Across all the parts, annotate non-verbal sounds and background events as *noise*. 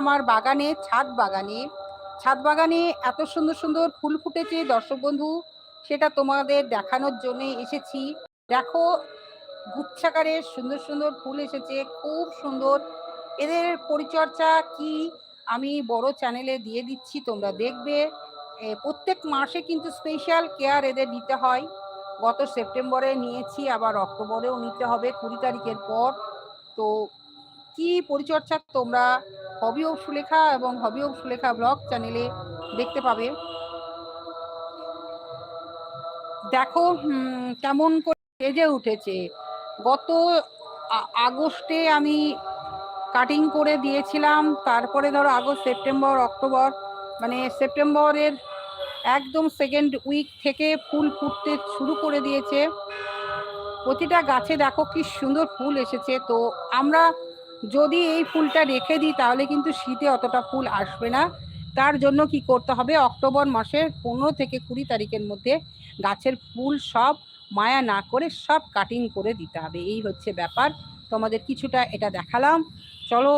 আমার বাগানে, ছাদ বাগানে। ছাদ বাগানে এত সুন্দর সুন্দর ফুল ফুটেছে, দর্শক বন্ধু। সেটা তোমাদের দেখানোর জন্য এসেছি। দেখো, গুচ্ছাকারে সুন্দর সুন্দর ফুল এসেছে, খুব সুন্দর। এদের পরিচর্যা কি আমি বড় চ্যানেলে দিয়ে দিচ্ছি, তোমরা দেখবে। প্রত্যেক মাসে কিন্তু স্পেশাল কেয়ার এদের নিতে হয়। গত সেপ্টেম্বরে নিয়েছি, আবার অক্টোবরেও নিতে হবে, কুড়ি তারিখের পর। তো কি পরিচর্যা তোমরা? হবি ও সুলেখা এবং হবি ও সুলেখা ব্লগ চ্যানেলে দেখতে পাবে। দেখো কেমন করে সেজে উঠেছে। গত আগস্টে আমি কাটিং করে দিয়েছিলাম। তারপরে ধরো আগস্ট, সেপ্টেম্বর, অক্টোবর মানে সেপ্টেম্বরের একদম সেকেন্ড উইক থেকে ফুল ফুটতে শুরু করে দিয়েছে। প্রতিটা গাছে দেখো কি সুন্দর ফুল এসেছে। তো আমরা যদি এই ফুলটা রেখে দিই, তাহলে কিন্তু শীতে অতটা ফুল আসবে না। তার জন্য কি করতে হবে? অক্টোবর মাসের পনেরো থেকে কুড়ি তারিখের মধ্যে গাছের ফুল সব মায়া না করে সব কাটিং করে দিতে হবে। এই হচ্ছে ব্যাপার। তোমাদের কিছুটা এটা দেখালাম। চলো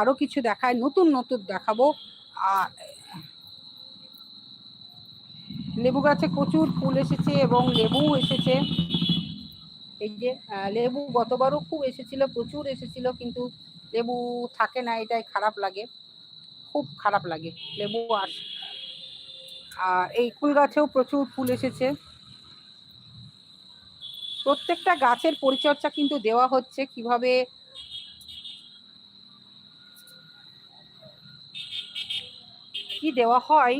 আরও কিছু দেখায় নতুন নতুন দেখাবো। আর লেবু গাছে প্রচুর ফুল এসেছে এবং লেবু এসেছে। এই যে লেবু গতবারও খুব এসেছিল, প্রচুর এসেছিল, কিন্তু লেবু থাকে না, এটাই খারাপ লাগে। খুব খারাপ লাগে, লেবু আস, আর এই ফুল গাছেও প্রচুর ফুল এসেছে। প্রত্যেকটা গাছের পরিচর্যা কিন্তু দেওয়া হচ্ছে, কীভাবে কি দেওয়া হয়,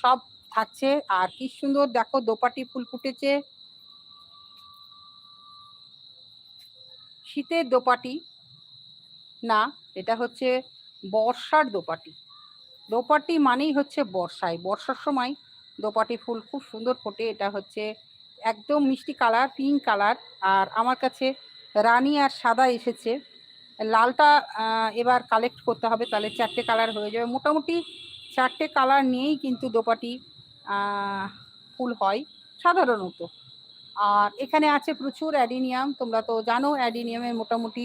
সব থাকছে, আর কি সুন্দর দেখো, দোপাটি ফুল ফুটেছে। শীতের দোপাটি। না, এটা হচ্ছে বর্ষার দোপাটি। দোপাটি মানেই হচ্ছে বর্ষায়। বর্ষার সময় দোপাটি ফুল খুব সুন্দর ফোটে। এটা হচ্ছে একদম মিষ্টি কালার, পিঙ্ক কালার। আর আমার কাছে রানী আর সাদা এসেছে। লালটা এবার কালেক্ট করতে হবে। তাহলে চারটে কালার হয়ে যাবে। মোটামুটি চারটে কালার নিয়েই কিন্তু দোপাটি ফুল হয় সাধারণত। আর এখানে আছে প্রচুর অ্যাডিনিয়াম, তোমরা তো জানো অ্যাডিনিয়ামের মোটামুটি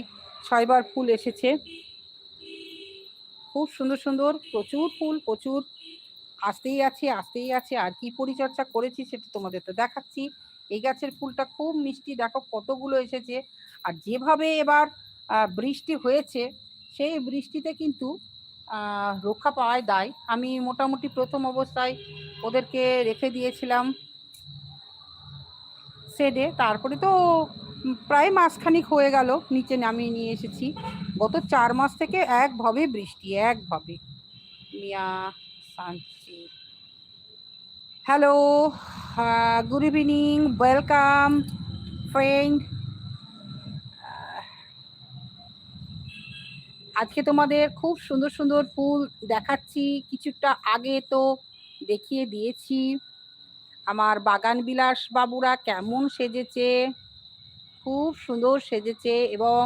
ছয়বার ফুল এসেছে। খুব সুন্দর সুন্দর, প্রচুর ফুল, প্রচুর। আসতেই আছে আসতেই আছে, আর কি পরিচর্যা করেছি সেটা তোমাদের তো দেখাচ্ছি। এই গাছের ফুলটা খুব মিষ্টি, দেখো কতগুলো এসেছে। আর যেভাবে এবার বৃষ্টি হয়েছে, সেই বৃষ্টিতে কিন্তু রক্ষা পাওয়ায় দায়। আমি মোটামুটি প্রথম অবস্থায় ওদেরকে রেখে দিয়েছিলাম। শেডে, তারপরে তো প্রায় মাসখানিক হয়ে গেল, নিচে নামিয়ে নিয়ে এসেছি। গত চার মাস থেকে একভাবে বৃষ্টি একভাবে মিয়া শান্তি। Hello good evening, welcome, friend. আজকে তোমাদের খুব সুন্দর সুন্দর ফুল দেখাচ্ছি, কিছুটা আগে তো দেখিয়ে দিয়েছি। আমার বাগান বিলাস বাবুরা কেমন সেজেছে? খুব সুন্দর সেজেছে এবং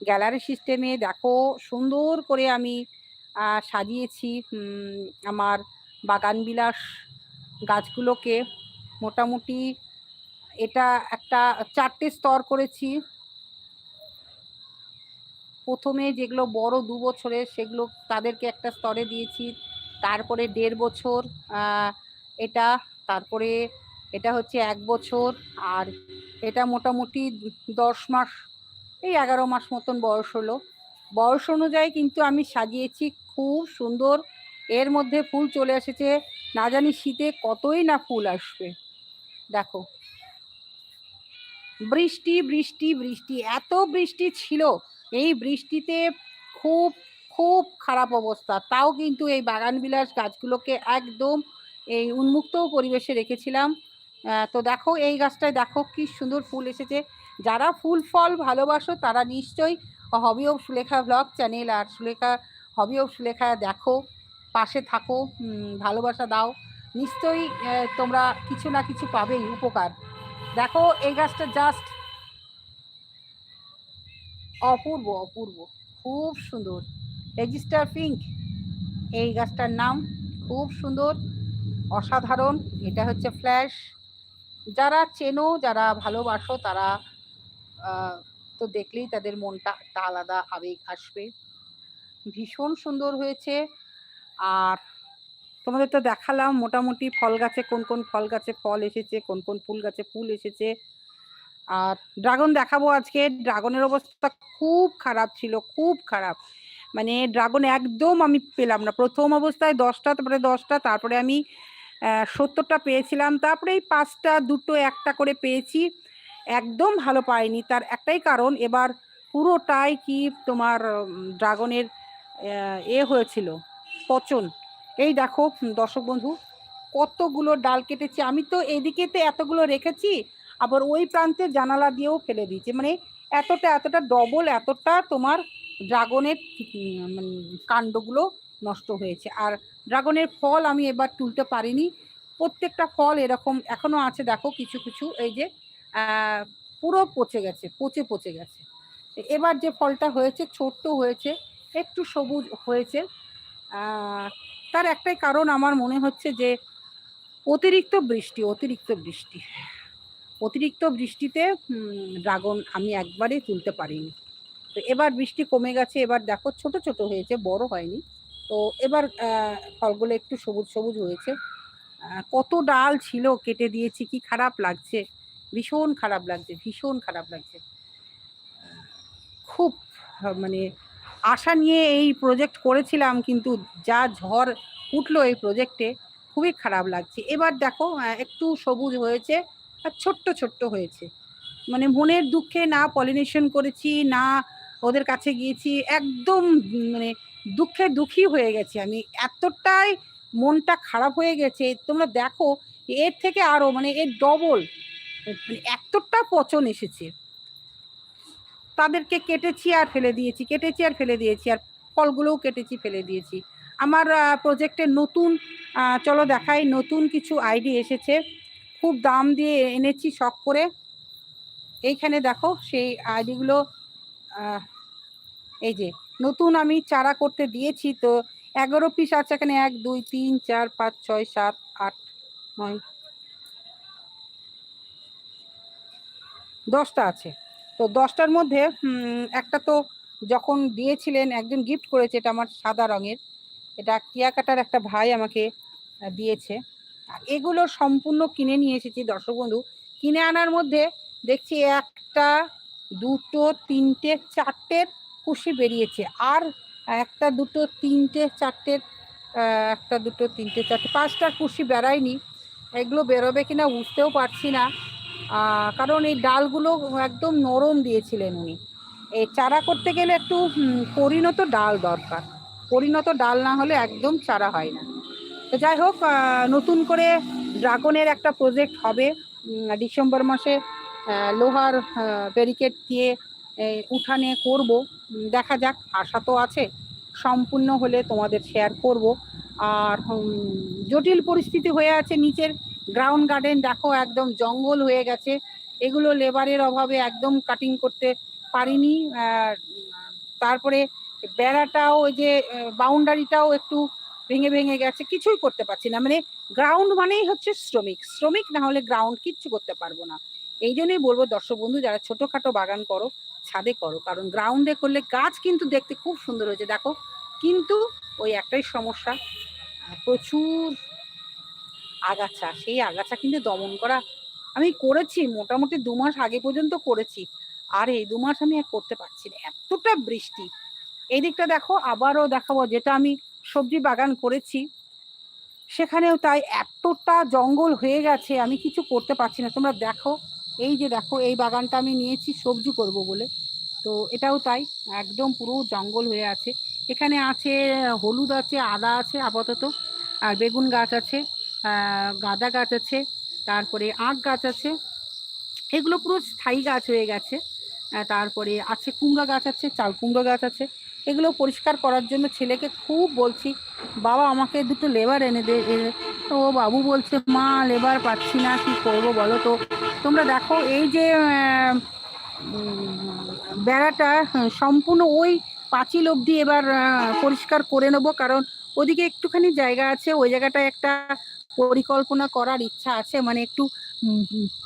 গ্যালারি সিস্টেমে দেখো সুন্দর করে আমি সাজিয়েছি আমার বাগান বিলাস গাছগুলোকে। মোটামুটি এটা একটা চারটে স্তর করেছি। প্রথমে যেগুলো বড় দু বছরের সেগুলো তাদেরকে একটা স্তরে দিয়েছি। তারপরে দেড় বছর এটা তারপরে এটা হচ্ছে এক বছর, আর এটা মোটামুটি দশ মাস, এই এগারো মাস মতন বয়স হলো। বয়স অনুযায়ী কিন্তু আমি সাজিয়েছি, খুব সুন্দর। এর মধ্যে ফুল চলে এসেছে, না জানি শীতে কতই না ফুল আসবে। দেখো। বৃষ্টি বৃষ্টি বৃষ্টি, এত বৃষ্টি ছিল। এই বৃষ্টিতে খুব খুব খারাপ অবস্থা। তাও কিন্তু এই বাগান বিলাস গাছগুলোকে একদম এই উন্মুক্ত পরিবেশে রেখেছিলাম। তো দেখো এই গাছটায় দেখো কি সুন্দর ফুল এসেছে। যারা ফুল, ফল ভালোবাসো তারা নিশ্চয়ই hobby of Sulekha blog channel R Sulekha hobby of Sulekha দেখো, পাশে থাকো ভালোবাসা দাও। নিশ্চয়ই তোমরা কিছু না কিছু পাবেই, উপকার। দেখো এই গাছটা জাস্ট অপূর্ব অপূর্ব, খুব সুন্দর। রেজিস্টার পিঙ্ক এই গাছটার নাম খুব সুন্দর। অসাধারণ, এটা হচ্ছে ফ্ল্যাশ যারা চেনো, যারা ভালোবাসো, তারা তো দেখলেই তাদের মনটা একটা আলাদা আবেগ আসবে। ভীষণ সুন্দর হয়েছে। আর তোমাদের তো দেখালাম মোটামুটি ফল গাছে কোন কোন ফল গাছে ফল এসেছে, কোন কোন ফুল গাছে ফুল এসেছে। আর ড্রাগন দেখাবো আজকে। ড্রাগনের অবস্থা খুব খারাপ ছিল, খুব খারাপ। মানে ড্রাগন একদম আমি পেলাম না। প্রথম অবস্থায় দশটা, তারপরে দশটা, তারপরে আমি সত্তরটা পেয়েছিলাম। তারপরে এই পাঁচটা, দুটো, একটা করে পেয়েছি। একদম ভালো পাইনি। তার একটাই কারণ, এবার পুরোটাই কি তোমার ড্রাগনের এ হয়েছিল, পচন। এই দেখো দর্শক বন্ধু, কতগুলো ডাল কেটেছি। আমি তো এদিকেতে এতগুলো রেখেছি, আবার ওই প্রান্তে জানালা দিয়েও ফেলে দিয়েছি। মানে এতটা এতটা ডবল এতটা তোমার ড্রাগনের মানে কাণ্ডগুলো নষ্ট হয়েছে। আর ড্রাগনের ফল আমি এবার তুলতে পারিনি। প্রত্যেকটা ফল এরকম এখনও আছে, দেখো কিছু কিছু, এই যে পুরো পচে গেছে, পচে পচে গেছে। এবার যে ফলটা হয়েছে, ছোট্ট হয়েছে, একটু সবুজ হয়েছে তার একটাই কারণ আমার মনে হচ্ছে যে, অতিরিক্ত বৃষ্টি অতিরিক্ত বৃষ্টি। অতিরিক্ত বৃষ্টিতে ড্রাগন আমি একবারে তুলতে পারিনি। তো এবার বৃষ্টি কমে গেছে, এবার দেখো ছোট ছোট হয়েছে, বড় হয়নি। তো এবার ফলগুলো একটু সবুজ সবুজ হয়েছে। কত ডাল ছিল কেটে দিয়েছি, কি খারাপ লাগছে? ভীষণ খারাপ লাগছে, ভীষণ খারাপ লাগছে। খুব মানে আশা নিয়ে এই প্রজেক্ট করেছিলাম, কিন্তু যা ঝড় উঠল এই প্রজেক্টে খুবই খারাপ লাগছে। এবার দেখো একটু সবুজ হয়েছে, আর ছোট্ট ছোট্ট হয়েছে। মানে মনের দুঃখে না পলিনেশন করেছি, না ওদের কাছে গিয়েছি, একদম মানে দুঃখে দুঃখী হয়ে গেছি আমি। এতটাই মনটা খারাপ হয়ে গেছে। তোমরা দেখো, এর থেকে আরও মানে এর ডবল মানে এতটা পচন এসেছে। তাদেরকে কেটেছি আর ফেলে দিয়েছি, কেটেছি আর ফেলে দিয়েছি, আর ফলগুলোও কেটেছি, ফেলে দিয়েছি। আমার প্রজেক্টের নতুন চলো দেখাই, নতুন কিছু আইডি এসেছে। খুব দাম দিয়ে এনেছি শখ করে। এইখানে দেখো সেই আইডিগুলো এই যে নতুন আমি চারা করতে দিয়েছি তো এগারো পিস আছে এখানে এক, দুই, তিন, চার, পাঁচ, ছয়, সাত, আট, নয়। দশটা আছে। তো দশটার মধ্যে একটা তো যখন দিয়েছিলেন, একজন গিফট করেছে, এটা আমার সাদা রঙের। এটা টিয়া কাটার একটা ভাই আমাকে দিয়েছে। এগুলো সম্পূর্ণ কিনে নিয়ে এসেছি দর্শক বন্ধু। কিনে আনার মধ্যে দেখছি একটা, দুটো, তিনটে, চারটের কুশি বেরিয়েছে। আর একটা দুটো, তিনটে চারটের একটা দুটো, তিনটে, চারটে পাঁচটার কুশি বেড়ায়নি। এগুলো বেরোবে কিনা বুঝতেও পারছি না। কারণ এই ডালগুলো একদম নরম দিয়েছিলেন উনি। এই চারা করতে গেলে একটু পরিণত ডাল দরকার। পরিণত ডাল না হলে একদম চারা হয় না। তো যাই হোক নতুন করে ড্রাগনের একটা প্রজেক্ট হবে ডিসেম্বর মাসে লোহার ব্যারিকেড দিয়ে উঠানে করব। দেখা যাক, আশা তো আছে। সম্পূর্ণ হলে তোমাদের শেয়ার করব। আর জটিল পরিস্থিতি হয়ে আছে নিচের গ্রাউন্ড গার্ডেন দেখো, একদম জঙ্গল হয়ে গেছে। এগুলো লেবারের অভাবে একদম কাটিং করতে পারিনি। তারপরে বেড়াটাও, ওই যে বাউন্ডারিটাও একটু ভেঙে ভেঙে গেছে। কিছুই করতে পারছি না। মানে গ্রাউন্ড মানেই হচ্ছে শ্রমিক। শ্রমিক না হলে গ্রাউন্ড কিচ্ছু করতে পারব না। এই জন্যই বলব দর্শক বন্ধু, যারা ছোটখাটো বাগান করো ছাদে করো, কারণ গ্রাউন্ডে করলে গাছ কিন্তু দেখতে খুব সুন্দর হয়েছে। দেখো, কিন্তু ওই একটাই সমস্যা প্রচুর আগাছা, সেই আগাছা কিন্তু দমন করা আমি করেছি, মোটামুটি দু মাস আগে পর্যন্ত করেছি। আর এই দু মাস আমি আর করতে পারছি না, এতটা বৃষ্টি। এই দিকটা দেখো, আবারও দেখাবো, যেটা আমি সবজি বাগান করেছি, সেখানেও তাই এতটা জঙ্গল হয়ে গেছে, আমি কিছু করতে পারছি না। তোমরা দেখো এই যে দেখো, এই বাগানটা আমি নিয়েছি সবজি করব বলে। তো এটাও তাই, একদম পুরো জঙ্গল হয়ে আছে। এখানে আছে, হলুদ আছে, আদা আছে আপাতত, আর বেগুন গাছ আছে গাঁদা গাছ আছে, তারপরে আখ গাছ আছে। এগুলো পুরো স্থায়ী গাছ হয়ে গেছে। তারপরে আছে কুমড়া গাছ আছে, চাল কুমড়ো গাছ আছে। এগুলো পরিষ্কার করার জন্য ছেলেকে খুব বলছি, বাবা, আমাকে দুটো লেবার এনে দে তো বাবু বলছে, মা, লেবার পাচ্ছি না, কি করব বলো তো? তোমরা দেখো, এই যে বেড়াটা, সম্পূর্ণ ওই পাঁচিল অবধি এবার পরিষ্কার করে নেব, কারণ ওদিকে একটুখানি জায়গা আছে, ওই জায়গাটায় একটা পরিকল্পনা করার ইচ্ছা আছে মানে একটু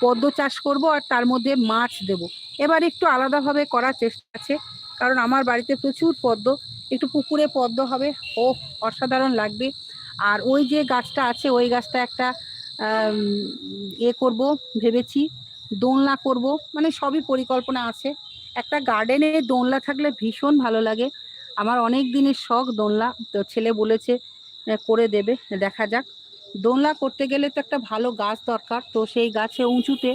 পদ্ম চাষ করব আর তার মধ্যে মাছ দেব। এবার একটু আলাদাভাবে করার চেষ্টা আছে। কারণ আমার বাড়িতে প্রচুর পদ্ম, একটু পুকুরে পদ্ম হবে ও অসাধারণ লাগবে। আর ওই যে গাছটা আছে, ওই গাছটা একটা এ করব, ভেবেছি, দোলনা করব মানে সবই পরিকল্পনা আছে। একটা গার্ডেনে দোলনা থাকলে ভীষণ ভালো লাগে। আমার অনেক দিনের শখ দোলনা, তো ছেলে বলেছে করে দেবে, দেখা যাক। দোলনা করতে গেলে তো একটা ভালো গাছ দরকার, তো সেই গাছে উঁচুতে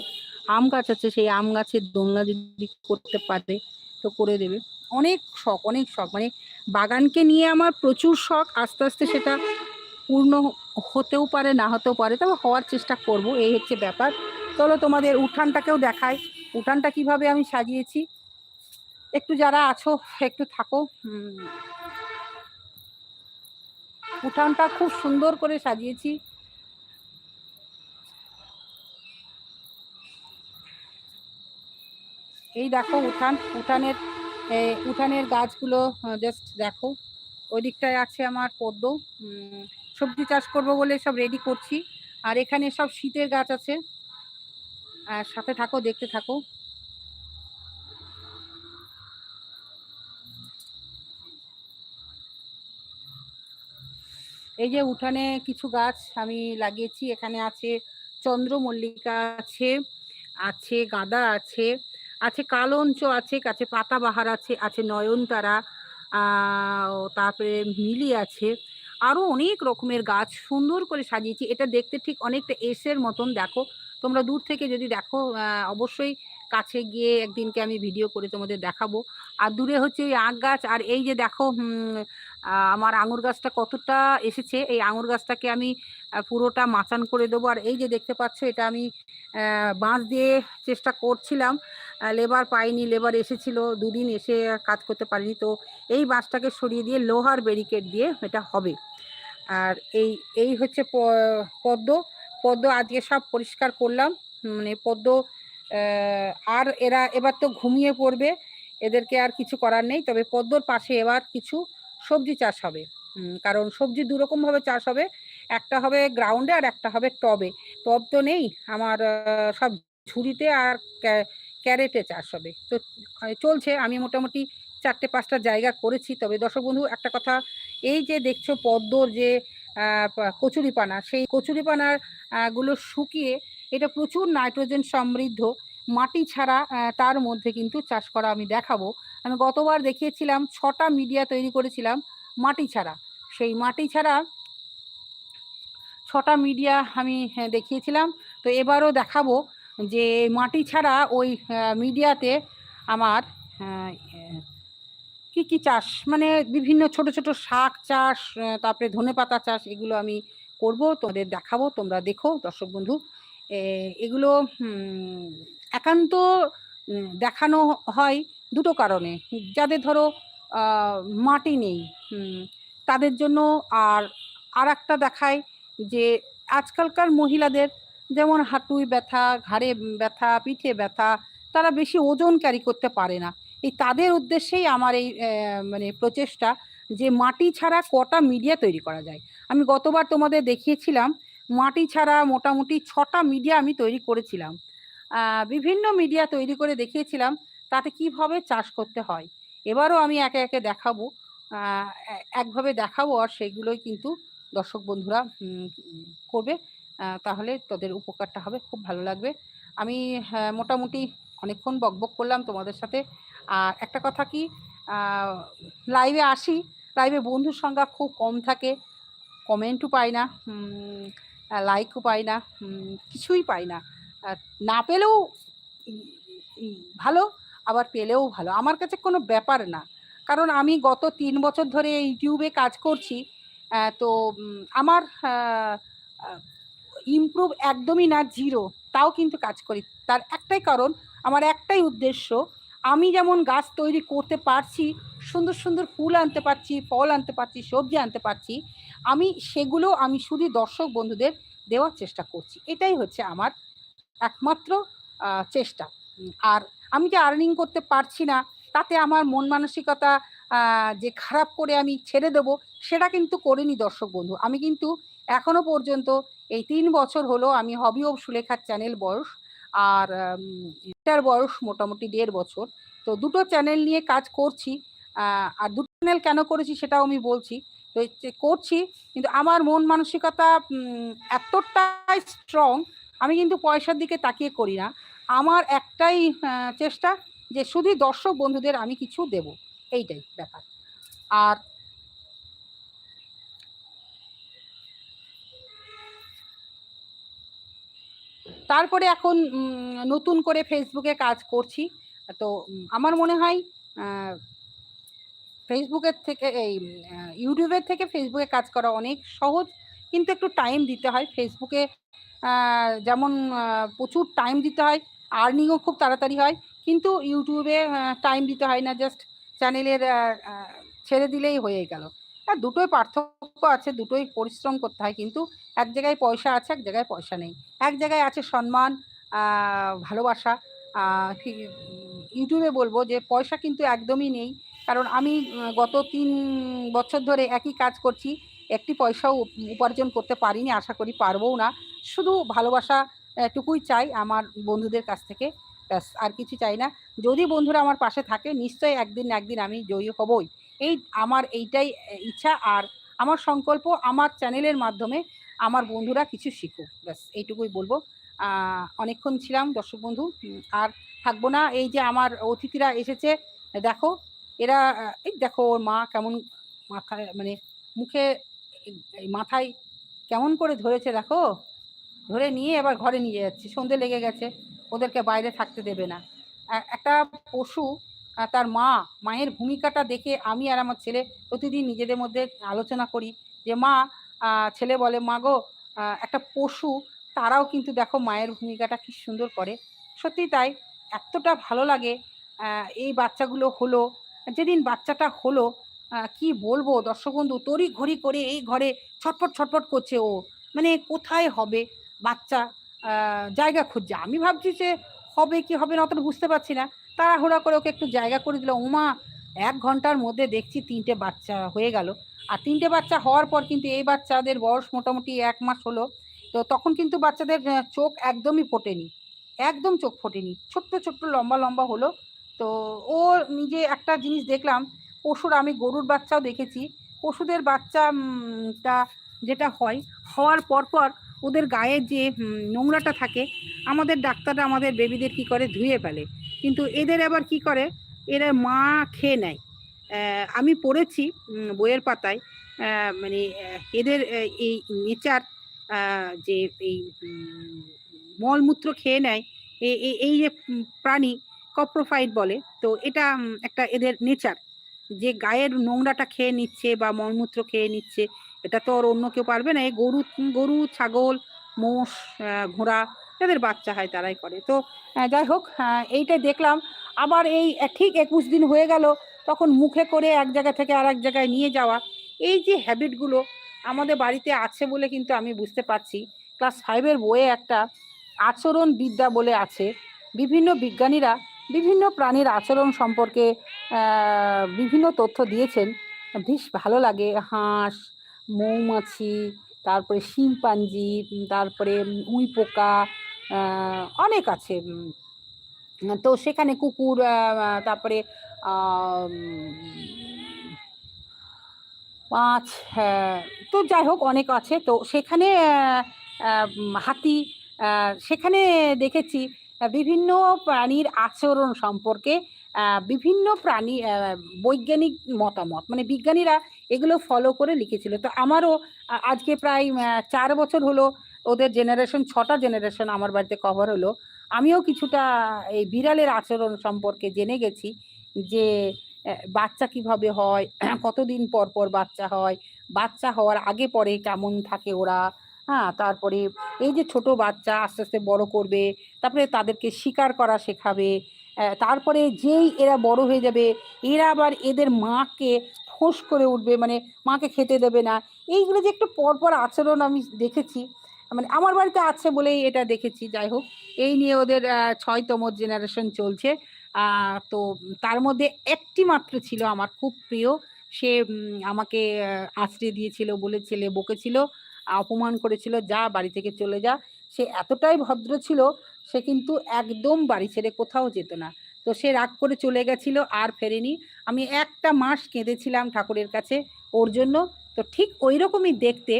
আম গাছ আছে, সেই আম গাছের দোলনা যদি করতে পারে, তো করে দেবে। অনেক শখ অনেক শখ। মানে বাগানকে নিয়ে আমার প্রচুর শখ, আস্তে আস্তে সেটা পূর্ণ হতেও পারে, না হতেও পারে, তবে হওয়ার চেষ্টা করব, এই হচ্ছে ব্যাপার। চলো তোমাদের উঠানটাকেও দেখাই। উঠানটা কীভাবে আমি সাজিয়েছি? একটু যারা আছো, একটু থাকো। উঠানটা খুব সুন্দর করে সাজিয়েছি। এই দেখো উঠান, উঠানের উঠানের গাছগুলো জাস্ট দেখো। ওই দিকটায় আছে আমার পদ্ম। সবজি চাষ করব বলে সব রেডি করছি। আর এখানে সব শীতের গাছ আছে। আর সাথে থাকো, দেখতে থাকো। এই যে উঠানে কিছু গাছ আমি লাগিয়েছি। এখানে আছে চন্দ্রমল্লিকা আছে আছে গাঁদা আছে আছে কালঞ্চ আছে কাছে পাতাবাহার আছে আছে নয়নতারা তারপরে মিলি আছে। আরও অনেক রকমের গাছ সুন্দর করে সাজিয়েছি। এটা দেখতে ঠিক অনেকটা এসের মতন, দেখো। তোমরা দূর থেকে যদি দেখো অবশ্যই কাছে গিয়ে একদিনকে আমি ভিডিও করে তোমাদের দেখাবো। আর দূরে হচ্ছে ওই আখ গাছ, আর এই যে দেখো আমার আঙুর গাছটা কতটা এসেছে। এই আঙুর গাছটাকে আমি পুরোটা মাচান করে দেবো। আর এই যে দেখতে পাচ্ছ, এটা আমি বাঁশ দিয়ে চেষ্টা করছিলাম। লেবার পাইনি লেবার এসেছিল, দুদিন এসে কাজ করতে পারিনি, তো এই বাঁশটাকে সরিয়ে দিয়ে লোহার ব্যারিকেড দিয়ে এটা হবে। আর এই এই হচ্ছে পদ্ম পদ্ম আজকে সব পরিষ্কার করলাম মানে পদ্ম আর এরা এবার তো ঘুমিয়ে পড়বে, এদেরকে আর কিছু করার নেই, তবে পদ্মর পাশে এবার কিছু সবজি চাষ হবে। কারণ সবজি দুরকম ভাবে চাষ হবে, একটা হবে গ্রাউন্ডে আর একটা হবে টবে। টব তো নেই, আমার সব ঝুড়িতে আর ক্যারেটে চাষ হবে। তো চলছে। আমি মোটামুটি চারটে পাঁচটা জায়গা করেছি। তবে দর্শক বন্ধু একটা কথা এই যে দেখছ পদ্মর যে কচুরিপানা সেই কচুরিপানারগুলো শুকিয়ে এটা প্রচুর নাইট্রোজেন সমৃদ্ধ। মাটি ছাড়া তার মধ্যে কিন্তু চাষ করা আমি দেখাবো। আমি গতবার দেখিয়েছিলাম ছটা মিডিয়া তৈরি করেছিলাম মাটি ছাড়া। সেই মাটি ছাড়া ছটা মিডিয়া আমি হ্যাঁ, দেখিয়েছিলাম। তো এবারও দেখাবো যে মাটি ছাড়া ওই মিডিয়াতে আমার কি কি চাষ মানে বিভিন্ন ছোট ছোট শাক চাষ তারপরে ধনেপাতা চাষ, এগুলো আমি করব, তোমাদের দেখাবো, তোমরা দেখো, দর্শক বন্ধু। এগুলো একান্ত দেখানো হয় দুটো কারণে। যাদের ধরো মাটি নেই তাদের জন্য আর আর একটা দেখায় যে আজকালকার মহিলাদের যেমন হাঁটুই ব্যথা, ঘাড়ে ব্যথা, পিঠে ব্যথা, তারা বেশি ওজন ক্যারি করতে পারে না। এই তাদের উদ্দেশ্যেই আমার এই মানে প্রচেষ্টা যে মাটি ছাড়া কটা মিডিয়া তৈরি করা যায়। আমি গতবার তোমাদের দেখিয়েছিলাম, মাটি ছাড়া মোটামুটি ছটা মিডিয়া আমি তৈরি করেছিলাম। বিভিন্ন মিডিয়া তৈরি করে দেখিয়েছিলাম, তাতে কীভাবে চাষ করতে হয়। এবারও আমি একে একে দেখাবো। একভাবে দেখাবো আর সেগুলোই কিন্তু দর্শক বন্ধুরা করবে। তাহলে তোদের উপকারটা হবে, খুব ভালো লাগবে। আমি মোটামুটি অনেকক্ষণ বকবক করলাম তোমাদের সাথে। আর একটা কথা কি লাইভে আসি লাইভে বন্ধুর সংখ্যা খুব কম থাকে কমেন্টও পাই না লাইকও পাই না কিছুই পাই না। না পেলেও ভালো, আবার পেলেও ভালো। আমার কাছে কোনো ব্যাপার না। কারণ আমি গত তিন বছর ধরে ইউটিউবে কাজ করছি তো আমার ইমপ্রুভ একদমই না জিরো তাও কিন্তু কাজ করি। তার একটাই কারণ, আমার একটাই উদ্দেশ্য, আমি যেমন গাছ তৈরি করতে পারছি, সুন্দর সুন্দর ফুল আনতে পারছি, ফল আনতে পারছি, সবজি আনতে পারছি, আমি সেগুলো আমি শুধু দর্শক বন্ধুদের দেওয়ার চেষ্টা করছি। এটাই হচ্ছে আমার একমাত্র চেষ্টা। আর আমি যে আর্নিং করতে পারছি না, তাতে আমার মন মানসিকতা যে খারাপ করে আমি ছেড়ে দেবো, সেটা কিন্তু করিনি দর্শক বন্ধু। আমি কিন্তু এখনও পর্যন্ত এই তিন বছর হলো আমি হবি অফ সুলেখার চ্যানেল বয়স আর এটার বয়স মোটামুটি দেড় বছর। তো দুটো চ্যানেল নিয়ে কাজ করছি আর দুটো চ্যানেল কেন করেছি সেটাও আমি বলছি। তো করছি, কিন্তু আমার মন মানসিকতা এতটাই স্ট্রং আমি কিন্তু পয়সার দিকে তাকিয়ে করি না। আমার একটাই চেষ্টা যে শুধু দর্শক বন্ধুদের আমি কিছু দেব। এইটাই ব্যাপার। আর তারপরে এখন নতুন করে ফেসবুকে কাজ করছি। তো আমার মনে হয় ফেসবুকের থেকে, এই ইউটিউবের থেকে ফেসবুকে কাজ করা অনেক সহজ। কিন্তু একটু টাইম দিতে হয়। ফেসবুকে যেমন প্রচুর টাইম দিতে হয় আর্নিংও খুব তাড়াতাড়ি হয়। কিন্তু ইউটিউবে টাইম দিতে হয় না জাস্ট চ্যানেলের ছেড়ে দিলেই হয়ে গেল। আর দুটোই পার্থক্য আছে, দুটোই পরিশ্রম করতে হয়। কিন্তু এক জায়গায় পয়সা আছে, এক জায়গায় পয়সা নেই। এক জায়গায় আছে সম্মান ভালোবাসা। ইউটিউবে বলব যে পয়সা কিন্তু একদমই নেই। কারণ আমি গত তিন বছর ধরে একই কাজ করছি। একটি পয়সাও উপ- উপার্জন করতে পারিনি, আশা করি পারবও না। শুধু ভালোবাসা টুকুই চাই আমার বন্ধুদের কাছ থেকে। ব্যাস, আর কিছু চাই না। যদি বন্ধুরা আমার পাশে থাকে, নিশ্চয়ই একদিন একদিন আমি জয়ী হবই। এই আমার এইটাই ইচ্ছা আর আমার সংকল্প আমার চ্যানেলের মাধ্যমে আমার বন্ধুরা কিছু শিখুক। ব্যাস, এইটুকুই বলব। অনেকক্ষণ ছিলাম, দর্শক বন্ধু। আর থাকব না। এই যে আমার অতিথিরা এসেছে, দেখো, এরা, এই দেখো ওর মা কেমন মাথায় মানে মুখে মাথায় কেমন করে ধরেছে দেখো। ধরে নিয়ে এবার ঘরে নিয়ে যাচ্ছে। সন্ধে লেগে গেছে। ওদেরকে বাইরে থাকতে দেবে না। একটা পশু তার মা, মায়ের ভূমিকাটা দেখে আমি আর আমার ছেলে প্রতিদিন নিজেদের মধ্যে আলোচনা করি যে, মা ছেলে বলে, মা গো একটা পশু, তারাও কিন্তু দেখো মায়ের ভূমিকাটা কি সুন্দর করে। সত্যি তাই, এতটা ভালো লাগে এই বাচ্চাগুলো হলো, যেদিন বাচ্চাটা হলো কি বলব দর্শক বন্ধু, তড়ি ঘড়ি করে এই ঘরে ছটফট ছটফট করছে ও। মানে কোথায় হবে বাচ্চা জায়গা খুঁজছে? আমি ভাবছি যে হবে কি হবে না, অতটা বুঝতে পারছি না। তাড়াহুড়া করে ওকে একটু জায়গা করে দিল। ওমা এক ঘণ্টার মধ্যে দেখছি তিনটে বাচ্চা হয়ে গেল। আর তিনটে বাচ্চা হওয়ার পর কিন্তু এই বাচ্চাদের বয়স মোটামুটি এক মাস হলো। তো তখন কিন্তু বাচ্চাদের চোখ একদমই ফোটেনি। একদম চোখ ফোটেনি। ছোট্ট ছোট্ট লম্বা লম্বা হলো। তো ও নিজে একটা জিনিস দেখলাম। পশুর আমি গরুর বাচ্চাও দেখেছি। পশুদের বাচ্চা উম, যেটা হয় হওয়ার পর পর ওদের গায়ে যে নোংরাটা থাকে আমাদের ডাক্তাররা আমাদের বেবিদের কি করে ধুয়ে ফেলে। কিন্তু এদের আবার কি করে? এরা মা খেয়ে নেয়। আমি পড়েছি বইয়ের পাতায়। মানে এদের এই নেচার যে এই মলমূত্র খেয়ে নেয় এই যে প্রাণী কপ্রোফাইট বলে, তো এটা একটা এদের নেচার। যে গায়ের নোংরাটা খেয়ে নিচ্ছে বা মলমূত্র খেয়ে নিচ্ছে, এটা তো আর অন্য কেউ পারবে না। এই গরু গরু, ছাগল, মোষ ঘোড়া যাদের বাচ্চা হয় তারাই করে। তো যাই হোক আহ, এইটা দেখলাম। আবার এই ঠিক একুশ দিন হয়ে গেল তখন মুখে করে এক জায়গা থেকে আর এক জায়গায় নিয়ে যাওয়া। এই যে হ্যাবিটগুলো আমাদের বাড়িতে আছে বলে কিন্তু আমি বুঝতে পারছি। ক্লাস ফাইভের বইয়ে একটা আচরণ বিদ্যা বলে আছে। বিভিন্ন বিজ্ঞানীরা বিভিন্ন প্রাণীর আচরণ সম্পর্কে বিভিন্ন তথ্য দিয়েছেন। বেশ ভালো লাগে। হাঁস মৌমাছি তারপরে শিম্পাঞ্জি তারপরে উই পোকা অনেক আছে। তো সেখানে কুকুর তারপরে মাছ হ্যাঁ, তো যাই হোক অনেক আছে। তো সেখানে হাতি সেখানে দেখেছি বিভিন্ন প্রাণীর আচরণ সম্পর্কে বিভিন্ন প্রাণী বৈজ্ঞানিক মতামত। মানে বিজ্ঞানীরা এগুলো ফলো করে লিখেছিল। তো আমারও আজকে প্রায় চার বছর হলো ওদের জেনারেশন ছটা জেনারেশন আমার বাড়িতে কভার হলো। আমিও কিছুটা এই বিড়ালের আচরণ সম্পর্কে জেনে গেছি যে বাচ্চা কীভাবে হয়, *clears throat* কতদিন পর পর বাচ্চা হয়, বাচ্চা হওয়ার আগে পরে কেমন থাকে ওরা হ্যাঁ তারপরে এই যে ছোট বাচ্চা আস্তে আস্তে বড় করবে, তারপরে তাদেরকে শিকার করা শেখাবে তারপরে যেই এরা বড় হয়ে যাবে, এরা আবার এদের মাকে ফোঁস করে উঠবে মানে মাকে খেতে দেবে না। এইগুলো যে একটু পরপর আচরণ আমি দেখেছি মানে আমার বাড়িতে আছে বলেই এটা দেখেছি, যাই হোক। এই নিয়ে ওদের ছয়তম জেনারেশন চলছে। তো তার মধ্যে একটি মাত্র ছিল আমার খুব প্রিয়। সে আমাকে আশ্রয় দিয়েছিল বলেছিল বকেছিল অপমান করেছিল, যা, বাড়ি থেকে চলে যা। সে এতটাই ভদ্র ছিল, সে কিন্তু একদম বাড়ি ছেড়ে কোথাও যেত না। তো সে রাগ করে চলে গেছিল, আর ফেরেনি। আমি একটা মাস কেঁদেছিলাম ঠাকুরের কাছে ওর জন্য। তো ঠিক ওই রকমই দেখতে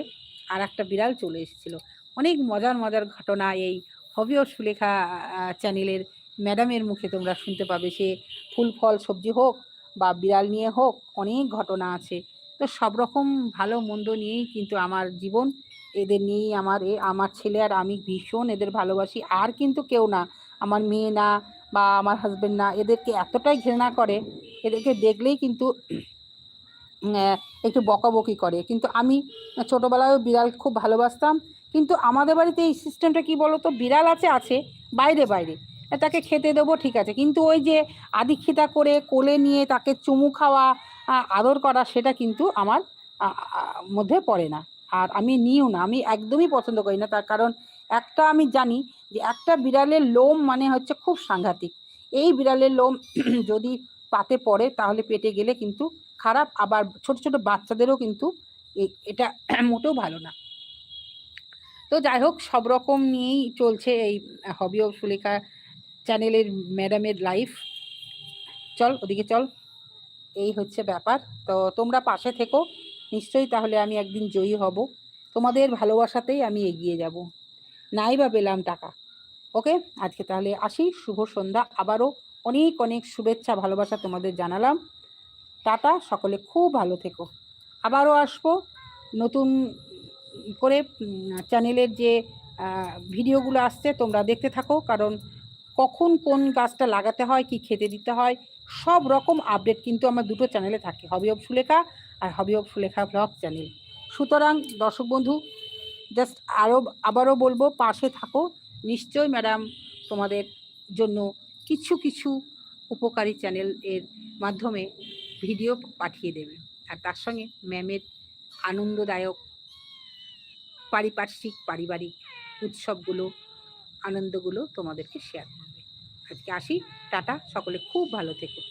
আর একটা বিড়াল চলে এসেছিল। অনেক মজার মজার ঘটনা এই হবি ও সুলেখা চ্যানেলের ম্যাডামের মুখে তোমরা শুনতে পাবে। সে ফুল, ফল, সবজি হোক বা বিড়াল নিয়ে হোক, অনেক ঘটনা আছে। তো সব রকম ভালো, মন্দ নিয়েই কিন্তু আমার জীবন। এদের নিয়েই আমার, এ, আমার ছেলে আর আমি ভীষণ এদের ভালোবাসি। আর কিন্তু কেউ না। আমার মেয়ে না বা আমার হাজব্যান্ড না। এদেরকে এতটাই ঘৃণা করে, এদেরকে দেখলেই কিন্তু একটু বকাবকি করে। কিন্তু আমি ছোটবেলায় বিড়াল খুব ভালোবাসতাম। কিন্তু আমাদের বাড়িতে এই সিস্টেমটা কি বলতো? বিড়াল আছে আছে, বাইরে বাইরে। তাকে খেতে দেবো, ঠিক আছে। কিন্তু ওই যে আদিক্ষিতা করে কোলে নিয়ে তাকে চুমু খাওয়া আদর করা, সেটা কিন্তু আমার মধ্যে পড়ে না। আর আমি নিও না, আমি একদমই পছন্দ করি না। তার কারণ একটা আমি জানি যে একটা বিড়ালের লোম মানে হচ্ছে খুব সাংঘাতিক। এই বিড়ালের লোম *clears throat* যদি পাতে পড়ে, তাহলে পেটে গেলে কিন্তু খারাপ। আবার ছোট ছোট বাচ্চাদেরও কিন্তু এটা *clears throat* মোটেও ভালো না। তো যাই হোক, সব রকম নিয়েই চলছে এই হবি অফ সুলেখা চ্যানেলের ম্যাডামের লাইফ চল, ওদিকে চল। এই হচ্ছে ব্যাপার। তো তোমরা পাশে থেকো। নিশ্চয়ই তাহলে আমি একদিন জয়ী হব। তোমাদের ভালোবাসাতেই আমি এগিয়ে যাব। নাই বা পেলাম টাকা। ওকে? আজকে তাহলে আসি। শুভ সন্ধ্যা। আবারও অনেক অনেক শুভেচ্ছা, ভালোবাসা তোমাদের জানালাম। টাটা। সকলে খুব ভালো থেকো। আবারও আসব নতুন করে চ্যানেলের যে ভিডিওগুলো আসছে তোমরা দেখতে থাকো, কারণ কখন কোন গাছটা লাগাতে হয়, কি খেতে দিতে হয়, সব রকম আপডেট কিন্তু আমার দুটো চ্যানেলে থাকে hobby of Sulekha R hobby of Sulekha blog channel সুতরাং, দর্শক বন্ধু জাস্ট আরও আবারও বলব, পাশে থাকো। নিশ্চয় ম্যাডাম তোমাদের জন্য কিছু কিছু উপকারী চ্যানেল এর মাধ্যমে ভিডিও পাঠিয়ে দেবে। আর তার সঙ্গে ম্যামের আনন্দদায়ক পারিপার্শ্বিক পারিবারিক উৎসবগুলো আনন্দগুলো তোমাদেরকে শেয়ার করবে। আজকে আসি টাটা সকলে খুব ভালো থেকো।